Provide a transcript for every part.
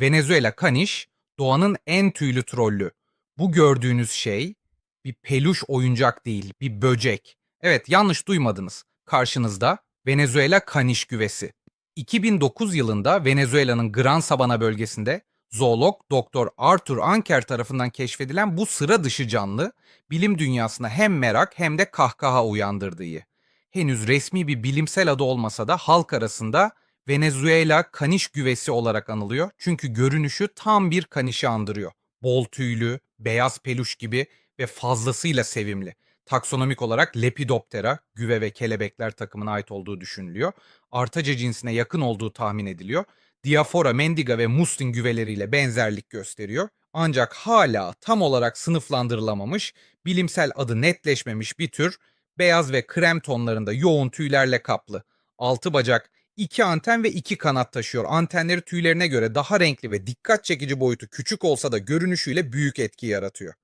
Venezuela kaniş doğanın en tüylü trollü. Bu gördüğünüz şey bir peluş oyuncak değil, bir böcek. Evet yanlış duymadınız. Karşınızda Venezuela kaniş güvesi. 2009 yılında Venezuela'nın Gran Sabana bölgesinde zoolog Dr. Arthur Anker tarafından keşfedilen bu sıra dışı canlı bilim dünyasına hem merak hem de kahkaha uyandırdı iyi. Henüz resmi bir bilimsel adı olmasa da halk arasında Venezuela kaniş güvesi olarak anılıyor. Çünkü görünüşü tam bir kanişi andırıyor. Bol tüylü, beyaz peluş gibi ve fazlasıyla sevimli. Taksonomik olarak Lepidoptera, güve ve kelebekler takımına ait olduğu düşünülüyor. Artaca cinsine yakın olduğu tahmin ediliyor. Diafora, mendiga ve mustin güveleriyle benzerlik gösteriyor. Ancak hala tam olarak sınıflandırılamamış, bilimsel adı netleşmemiş bir tür, beyaz ve krem tonlarında yoğun tüylerle kaplı. Altı bacak, iki anten ve iki kanat taşıyor. Antenleri tüylerine göre daha renkli ve dikkat çekici boyutu küçük olsa da görünüşüyle büyük etki yaratıyor.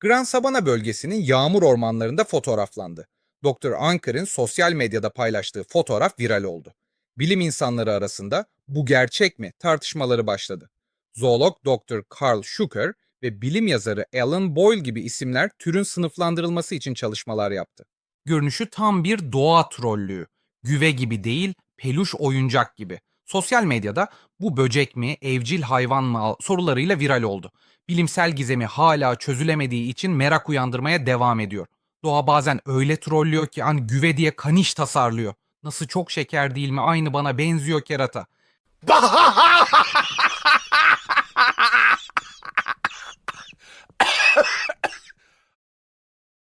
Gran Sabana bölgesinin yağmur ormanlarında fotoğraflandı. Dr. Anker'in sosyal medyada paylaştığı fotoğraf viral oldu. Bilim insanları arasında bu gerçek mi tartışmaları başladı. Zoolog Dr. Carl Schucker ve bilim yazarı Alan Boyle gibi isimler türün sınıflandırılması için çalışmalar yaptı. Görünüşü tam bir doğa trollüğü. Güve gibi değil, peluş oyuncak gibi. Sosyal medyada bu böcek mi, evcil hayvan mı sorularıyla viral oldu. Bilimsel gizemi hala çözülemediği için merak uyandırmaya devam ediyor. Doğa bazen öyle trollüyor ki hani güve diye kaniş tasarlıyor. Nasıl çok şeker değil mi? Aynı bana benziyor kerata.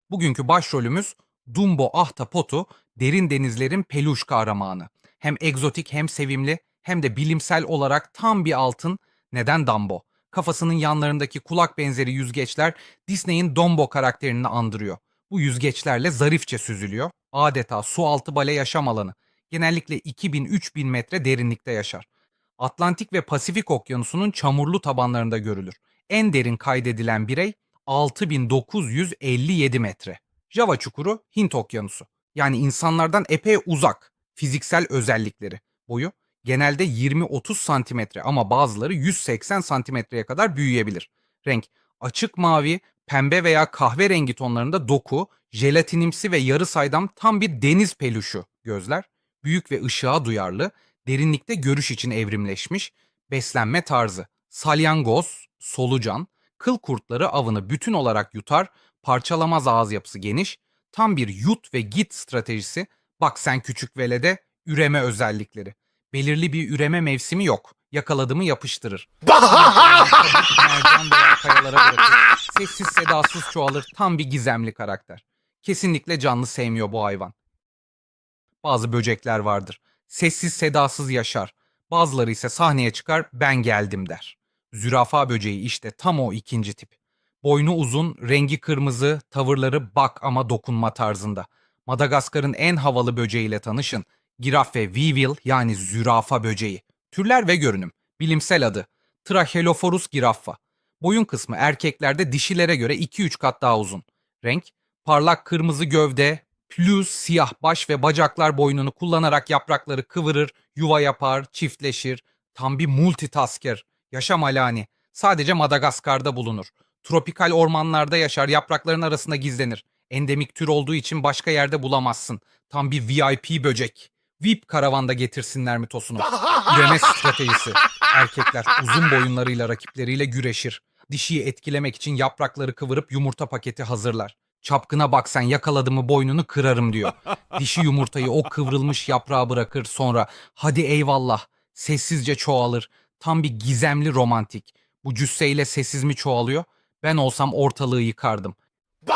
Bugünkü başrolümüz Dumbo Ahtapotu, derin denizlerin peluş kahramanı. Hem egzotik hem sevimli hem de bilimsel olarak tam bir altın. Neden Dumbo? Kafasının yanlarındaki kulak benzeri yüzgeçler Disney'in Dumbo karakterini andırıyor. Bu yüzgeçlerle zarifçe süzülüyor. Adeta su altı bale yaşam alanı. Genellikle 2000-3000 metre derinlikte yaşar. Atlantik ve Pasifik okyanusunun çamurlu tabanlarında görülür. En derin kaydedilen birey 6957 metre. Java çukuru Hint okyanusu. Yani insanlardan epey uzak. Fiziksel özellikleri. Boyu genelde 20-30 santimetre ama bazıları 180 santimetreye kadar büyüyebilir. Renk açık mavi, pembe veya kahverengi tonlarında doku, jelatinimsi ve yarı saydam tam bir deniz peluşu gözler. Büyük ve ışığa duyarlı, derinlikte görüş için evrimleşmiş, beslenme tarzı, salyangoz, solucan, kıl kurtları avını bütün olarak yutar, parçalamaz ağız yapısı geniş, tam bir yut ve git stratejisi, bak sen küçük velede, üreme özellikleri. Belirli bir üreme mevsimi yok. Yakaladı mı yapıştırır. Mercan veya kayalara bırakır. Sessiz sedasız çoğalır. Tam bir gizemli karakter. Kesinlikle canlı sevmiyor bu hayvan. Bazı böcekler vardır. Sessiz sedasız yaşar. Bazıları ise sahneye çıkar ben geldim der. Zürafa böceği işte tam o ikinci tip. Boynu uzun, rengi kırmızı, tavırları bak ama dokunma tarzında. Madagaskar'ın en havalı böceğiyle tanışın. Giraffe weevil yani zürafa böceği. Türler ve görünüm. Bilimsel adı. Trachelophorus giraffa. Boyun kısmı erkeklerde dişilere göre 2-3 kat daha uzun. Renk, parlak kırmızı gövde, plüz siyah baş ve bacaklar boynunu kullanarak yaprakları kıvırır, yuva yapar, çiftleşir. Tam bir multitasker. Yaşam alani. Sadece Madagaskar'da bulunur. Tropikal ormanlarda yaşar, yaprakların arasında gizlenir. Endemik tür olduğu için başka yerde bulamazsın. Tam bir VIP böcek. VIP karavanda getirsinler mi tosunu? Üreme stratejisi. Erkekler uzun boyunlarıyla rakipleriyle güreşir. Dişiyi etkilemek için yaprakları kıvırıp yumurta paketi hazırlar. Çapkına bak sen yakaladığımı boynunu kırarım diyor. Dişi yumurtayı o kıvrılmış yaprağa bırakır sonra hadi eyvallah sessizce çoğalır. Tam bir gizemli romantik. Bu cüsseyle sessiz mi çoğalıyor? Ben olsam ortalığı yıkardım.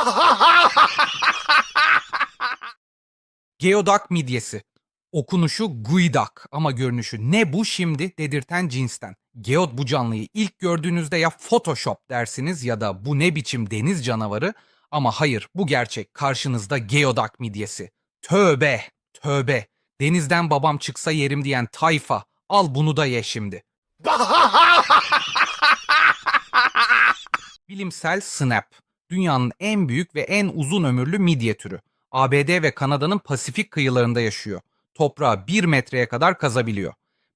Geodak midyesi. Okunuşu guidak ama görünüşü ne bu şimdi dedirten cinsten. Geod bu canlıyı ilk gördüğünüzde ya Photoshop dersiniz ya da bu ne biçim deniz canavarı ama hayır bu gerçek karşınızda Geodak midyesi. Tövbe tövbe denizden babam çıksa yerim diyen tayfa al bunu da ye şimdi. Bilimsel snap. Dünyanın en büyük ve en uzun ömürlü midye türü. ABD ve Kanada'nın Pasifik kıyılarında yaşıyor. Toprağı 1 metreye kadar kazabiliyor.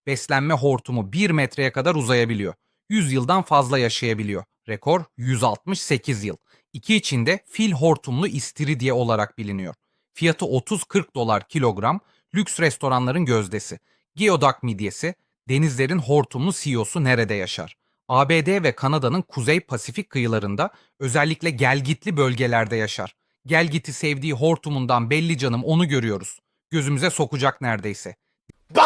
Beslenme hortumu 1 metreye kadar uzayabiliyor. 100 yıldan fazla yaşayabiliyor. Rekor 168 yıl. İki içinde fil hortumlu istiridye olarak biliniyor. Fiyatı 30-40 dolar kilogram, lüks restoranların gözdesi. Geoduck midyesi, denizlerin hortumlu CEO'su nerede yaşar? ABD ve Kanada'nın Kuzey Pasifik kıyılarında özellikle gelgitli bölgelerde yaşar. Gelgiti sevdiği hortumundan belli canım onu görüyoruz. Gözümüze sokacak neredeyse.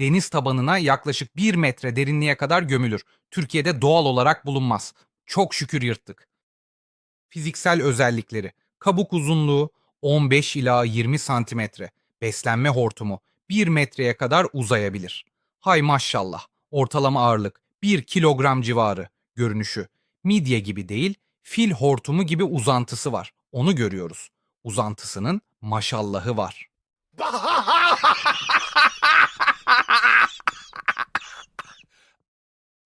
Deniz tabanına yaklaşık 1 metre derinliğe kadar gömülür. Türkiye'de doğal olarak bulunmaz. Çok şükür yırttık. Fiziksel özellikleri. Kabuk uzunluğu 15 ila 20 santimetre. Beslenme hortumu 1 metreye kadar uzayabilir. Hay maşallah. Ortalama ağırlık 1 kilogram civarı. Görünüşü. Midye gibi değil, fil hortumu gibi uzantısı var. Onu görüyoruz. Uzantısının maşallahı var.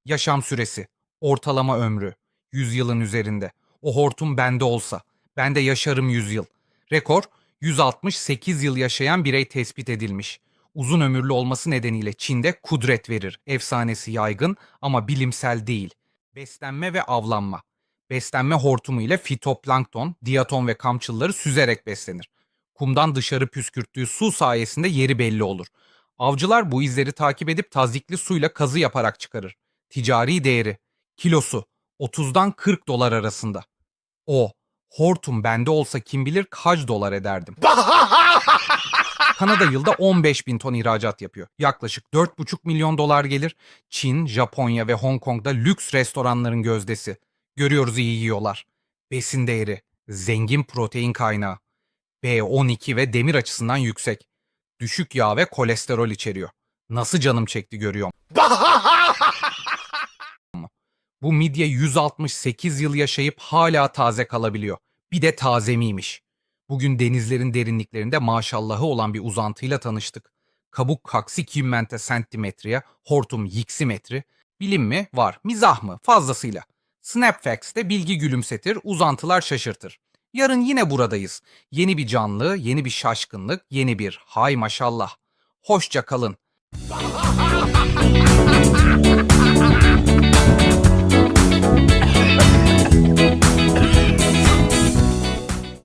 Yaşam süresi, ortalama ömrü, 100 yılın üzerinde. O hortum bende olsa, ben de yaşarım 100 yıl. Rekor, 168 yıl yaşayan birey tespit edilmiş. Uzun ömürlü olması nedeniyle Çin'de kudret verir. Efsanesi yaygın ama bilimsel değil. Beslenme ve avlanma. Beslenme hortumu ile fitoplankton, diatom ve kamçılları süzerek beslenir. Kumdan dışarı püskürttüğü su sayesinde yeri belli olur. Avcılar bu izleri takip edip tazikli suyla kazı yaparak çıkarır. Ticari değeri kilosu 30'dan 40 dolar arasında. O hortum bende olsa kim bilir kaç dolar ederdim. Kanada yılda 15 bin ton ihracat yapıyor. Yaklaşık 4,5 milyon dolar gelir. Çin, Japonya ve Hong Kong'da lüks restoranların gözdesi. Görüyoruz iyi yiyorlar. Besin değeri, zengin protein kaynağı. B12 ve demir açısından yüksek. Düşük yağ ve kolesterol içeriyor. Nasıl canım çekti görüyorum. Bu midye 168 yıl yaşayıp hala taze kalabiliyor. Bir de taze miymiş. Bugün denizlerin derinliklerinde maşallahı olan bir uzantıyla tanıştık. Kabuk kaksi kimmente sentimetreye, hortum yiksimetri. Bilim mi? Var. Mizah mı? Fazlasıyla. Snapfacts'te bilgi gülümsetir, uzantılar şaşırtır. Yarın yine buradayız. Yeni bir canlı, yeni bir şaşkınlık, yeni bir hay maşallah. Hoşça kalın.